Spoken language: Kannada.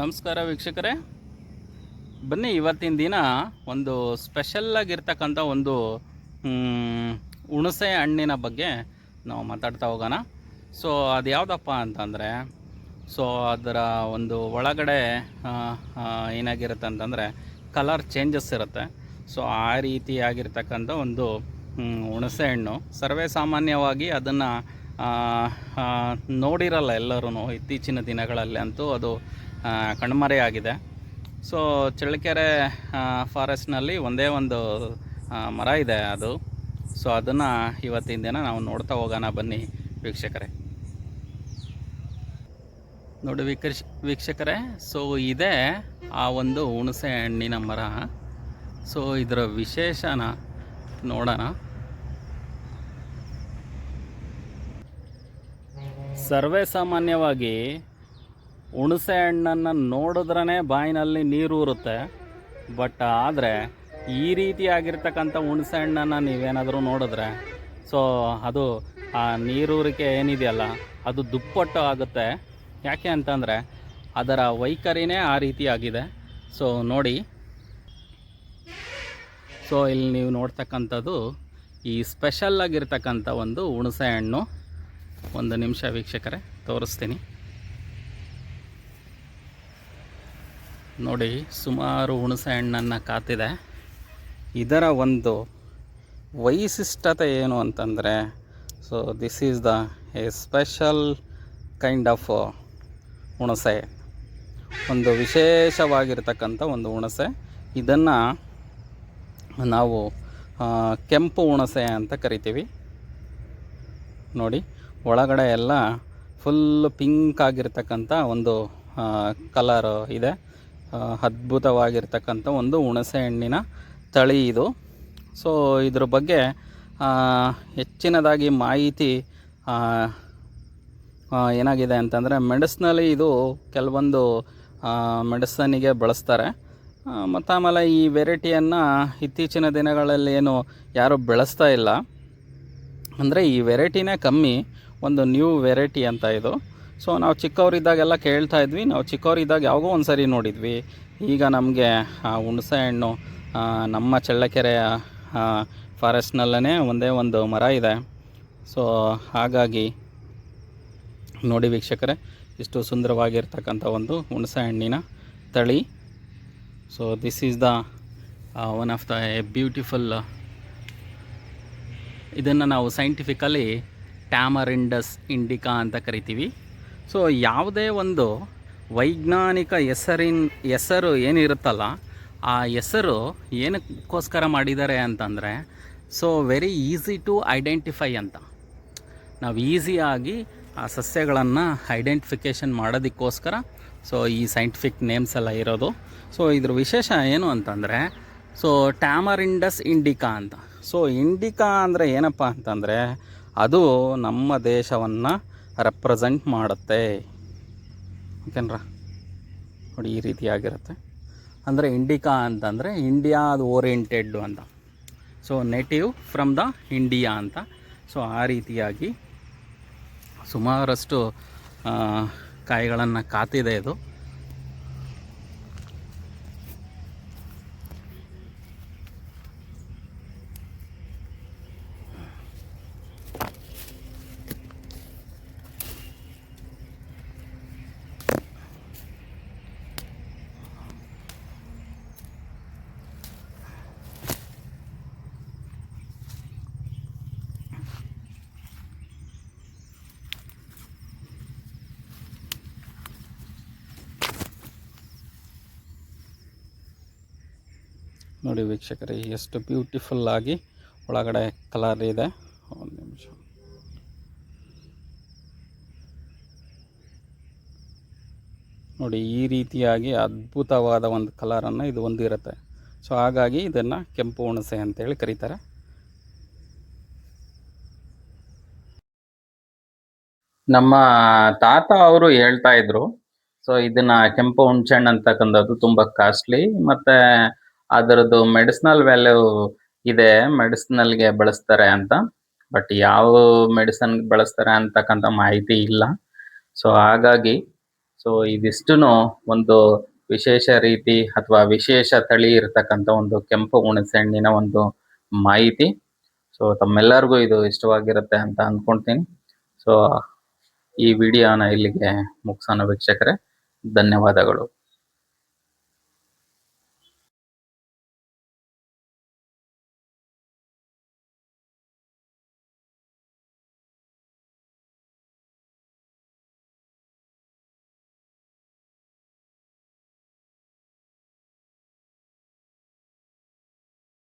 ನಮಸ್ಕಾರ ವೀಕ್ಷಕರೇ. ಬನ್ನಿ ಇವತ್ತಿನ ದಿನ ಒಂದು ಸ್ಪೆಷಲ್ಲಾಗಿರ್ತಕ್ಕಂಥ ಒಂದು ಹುಣಸೆ ಹಣ್ಣಿನ ಬಗ್ಗೆ ನಾವು ಮಾತಾಡ್ತಾ ಹೋಗೋಣ. ಸೊ ಅದು ಯಾವುದಪ್ಪ ಅಂತಂದರೆ ಸೊ ಅದರ ಒಂದು ಒಳಗಡೆ ಏನಾಗಿರುತ್ತೆ ಅಂತಂದರೆ ಕಲರ್ ಚೇಂಜಸ್ ಇರುತ್ತೆ. ಸೊ ಆ ರೀತಿಯಾಗಿರ್ತಕ್ಕಂಥ ಒಂದು ಹುಣಸೆ ಹಣ್ಣು. ಸರ್ವೇ ಸಾಮಾನ್ಯವಾಗಿ ಅದನ್ನು ನೋಡಿರಲ್ಲ ಎಲ್ಲರೂ ಇತ್ತೀಚಿನ ದಿನಗಳಲ್ಲಿ ಅಂತೂ ಅದು ಕಣ್ಮರೆಯಾಗಿದೆ. ಸೊ ಚಳ್ಳಕೆರೆ ಫಾರೆಸ್ಟ್ನಲ್ಲಿ ಒಂದೇ ಒಂದು ಮರ ಇದೆ ಅದು. ಸೊ ಅದನ್ನು ಇವತ್ತಿನ ದಿನ ನಾವು ನೋಡ್ತಾ ಹೋಗೋಣ ಬನ್ನಿ ವೀಕ್ಷಕರೇ. ನೋಡಿ ವೀಕ್ಷ, ವೀಕ್ಷಕರೇ ಸೊ ಇದೇ ಆ ಒಂದು ಹುಣಸೆ ಹಣ್ಣಿನ ಮರ. ಸೊ ಇದರ ವಿಶೇಷನ ನೋಡೋಣ. ಸರ್ವೇ ಸಾಮಾನ್ಯವಾಗಿ ಹುಣಸೆ ಹಣ್ಣನ್ನು ನೋಡಿದ್ರೇ ಬಾಯಿನಲ್ಲಿ ನೀರು ಊರುತ್ತೆ. ಬಟ್ ಆದರೆ ಈ ರೀತಿಯಾಗಿರ್ತಕ್ಕಂಥ ಹುಣಸೆ ಹಣ್ಣನ್ನು ನೀವೇನಾದರೂ ನೋಡಿದ್ರೆ, ಸೊ ಅದು ಆ ನೀರೂರಿಕೆ ಏನಿದೆಯಲ್ಲ, ಅದು ದುಪ್ಪಟ್ಟು ಆಗುತ್ತೆ. ಯಾಕೆ ಅಂತಂದರೆ ಅದರ ವೈಖರಿನೇ ಆ ರೀತಿಯಾಗಿದೆ ಸೊ ನೋಡಿ. ಸೊ ಇಲ್ಲಿ ನೀವು ನೋಡ್ತಕ್ಕಂಥದ್ದು ಈ ಸ್ಪೆಷಲ್ ಆಗಿರ್ತಕ್ಕಂಥ ಒಂದು ಹುಣಸೆ ಹಣ್ಣು. ಒಂದು ನಿಮಿಷ ವೀಕ್ಷಕರೇ, ತೋರಿಸ್ತೀನಿ. ನೋಡಿ, ಸುಮಾರು ಹುಣಸೆ ಹಣ್ಣನ್ನು ಕಾತಿದೆ. ಇದರ ಒಂದು ವೈಶಿಷ್ಟ್ಯತೆ ಏನು ಅಂತಂದರೆ so this is the a special kind of ಹುಣಸೆ. ಒಂದು ವಿಶೇಷವಾಗಿರ್ತಕ್ಕಂಥ ಒಂದು ಹುಣಸೆ. ಇದನ್ನು ನಾವು ಕೆಂಪು ಹುಣಸೆ ಅಂತ ಕರಿತೀವಿ. ನೋಡಿ, ಒಳಗಡೆ ಎಲ್ಲ ಫುಲ್ ಪಿಂಕ್ ಆಗಿರ್ತಕ್ಕಂಥ ಒಂದು ಕಲರ್ ಇದೆ. ಅದ್ಭುತವಾಗಿರ್ತಕ್ಕಂಥ ಒಂದು ಹುಣಸೆ ಹಣ್ಣಿನ ತಳಿ ಇದು. ಸೊ ಇದ್ರ ಬಗ್ಗೆ ಹೆಚ್ಚಿನದಾಗಿ ಮಾಹಿತಿ ಏನಾಗಿದೆ ಅಂತಂದರೆ ಮೆಡಿಸ್ನಲ್ಲಿ ಇದು ಕೆಲವೊಂದು ಮೆಡಿಸನಿಗೆ ಬಳಸ್ತಾರೆ. ಮತ್ತು ಆಮೇಲೆ ಈ ವೆರೈಟಿಯನ್ನು ಇತ್ತೀಚಿನ ದಿನಗಳಲ್ಲಿ ಏನು ಯಾರೂ ಬೆಳೆಸ್ತಾ ಇಲ್ಲ. ಅಂದರೆ ಈ ವೆರೈಟಿನೇ ಕಮ್ಮಿ, ಒಂದು ನ್ಯೂ ವೆರೈಟಿ ಅಂತ ಇದು. ಸೊ ನಾವು ಚಿಕ್ಕವರಿದ್ದಾಗೆಲ್ಲ ಕೇಳ್ತಾ ಇದ್ವಿ. ನಾವು ಚಿಕ್ಕವರಿದ್ದಾಗ ಯಾವಾಗೋ ಒಂದು ಸರಿ ನೋಡಿದ್ವಿ. ಈಗ ನಮಗೆ, ಆ, ಹುಣಸೆ ಹಣ್ಣು ನಮ್ಮ ಚಳ್ಳಕೆರೆಯ ಫಾರೆಸ್ಟ್ನಲ್ಲೇ ಒಂದೇ ಒಂದು ಮರ ಇದೆ. ಸೊ ಹಾಗಾಗಿ ನೋಡಿ ವೀಕ್ಷಕರೇ, ಇಷ್ಟು ಸುಂದರವಾಗಿರ್ತಕ್ಕಂಥ ಒಂದು ಹುಣಸೆ ಹಣ್ಣಿನ ತಳಿ. So this is the one of the a beautiful ಇದನ್ನು ನಾವು ಸೈಂಟಿಫಿಕಲಿ ಟ್ಯಾಮರಿಂಡಸ್ ಇಂಡಿಕಾ ಅಂತ ಕರಿತೀವಿ. ಸೊ ಯಾವುದೇ ಒಂದು ವೈಜ್ಞಾನಿಕ ಹೆಸರಿನ, ಹೆಸರು ಏನಿರುತ್ತಲ್ಲ, ಆ ಹೆಸರು ಏನಕ್ಕೋಸ್ಕರ ಮಾಡಿದ್ದಾರೆ ಅಂತಂದರೆ so very easy to identify ಅಂತ. ನಾವು ಈಸಿಯಾಗಿ ಆ ಸಸ್ಯಗಳನ್ನು ಐಡೆಂಟಿಫಿಕೇಷನ್ ಮಾಡೋದಕ್ಕೋಸ್ಕರ ಸೊ ಈ ಸೈಂಟಿಫಿಕ್ ನೇಮ್ಸ್ ಎಲ್ಲ ಇರೋದು. ಸೊ ಇದ್ರ ವಿಶೇಷ ಏನು ಅಂತಂದರೆ ಸೊ ಟ್ಯಾಮರಿಂಡಸ್ ಇಂಡಿಕಾ ಅಂತ. ಸೊ ಇಂಡಿಕಾ ಅಂದರೆ ಏನಪ್ಪ ಅಂತಂದರೆ, ಅದು ನಮ್ಮ ದೇಶವನ್ನು ರೆಪ್ರೆಸೆಂಟ್ ಮಾಡುತ್ತೆ. ಓಕೆನ್ರ ನೋಡಿ ಈ ರೀತಿಯಾಗಿರುತ್ತೆ ಅಂದರೆ ಇಂಡಿಕಾ ಅಂತಂದರೆ ಇಂಡಿಯಾದ ಓರಿಯೆಂಟೆಡ್ ಅಂತ. So native from the India ಅಂತ. ಸೊ ಆ ರೀತಿಯಾಗಿ ಸುಮಾರಷ್ಟು ಕಾಯಿಗಳನ್ನು ಕಾತಿದೆ ಇದು. ನೋಡಿ ವೀಕ್ಷಕರೇ, ಎಷ್ಟು ಬ್ಯೂಟಿಫುಲ್ ಆಗಿ ಒಳಗಡೆ ಕಲರ್ ಇದೆ. ಒಂದು ನಿಮಿಷ. ನೋಡಿ, ಈ ರೀತಿಯಾಗಿ ಅದ್ಭುತವಾದ ಒಂದು ಕಲರನ್ನು ಇದು ಹೊಂದಿರುತ್ತೆ. ಸೊ ಹಾಗಾಗಿ ಇದನ್ನು ಕೆಂಪು ಹುಣಸೆ ಅಂತೇಳಿ ಕರೀತಾರೆ. ನಮ್ಮ ತಾತ ಅವರು ಹೇಳ್ತಾ ಇದ್ರು ಸೊ ಇದನ್ನ ಕೆಂಪು ಹುಣ್ಸೆಹಣ್ಣು ಅಂತಕ್ಕಂಥದ್ದು ತುಂಬಾ ಕಾಸ್ಟ್ಲಿ ಮತ್ತೆ ಅದರದ್ದು ಮೆಡಿಸಿನಲ್ ವ್ಯಾಲ್ಯೂ ಇದೆ ಮೆಡಿಸಿನಲ್ಗೆ ಬಳಸ್ತಾರೆ ಅಂತ. ಬಟ್ ಯಾವ ಮೆಡಿಸನ್ ಬಳಸ್ತಾರೆ ಅಂತಕ್ಕಂಥ ಮಾಹಿತಿ ಇಲ್ಲ. ಸೊ ಹಾಗಾಗಿ ಸೊ ಇದಿಷ್ಟು ಒಂದು ವಿಶೇಷ ರೀತಿ ಅಥವಾ ವಿಶೇಷ ತಳಿ ಇರತಕ್ಕಂಥ ಒಂದು ಕೆಂಪು ಹುಣಸೆ ಹಣ್ಣಿನ ಒಂದು ಮಾಹಿತಿ. ಸೊ ತಮ್ಮೆಲ್ಲರಿಗೂ ಇದು ಇಷ್ಟವಾಗಿರುತ್ತೆ ಅಂತ ಅಂದ್ಕೊಳ್ತೀನಿ ಸೊ ಈ ವಿಡಿಯೋನ ಇಲ್ಲಿಗೆ ಮುಗಿಸೋಣ ವೀಕ್ಷಕರೇ. ಧನ್ಯವಾದಗಳು.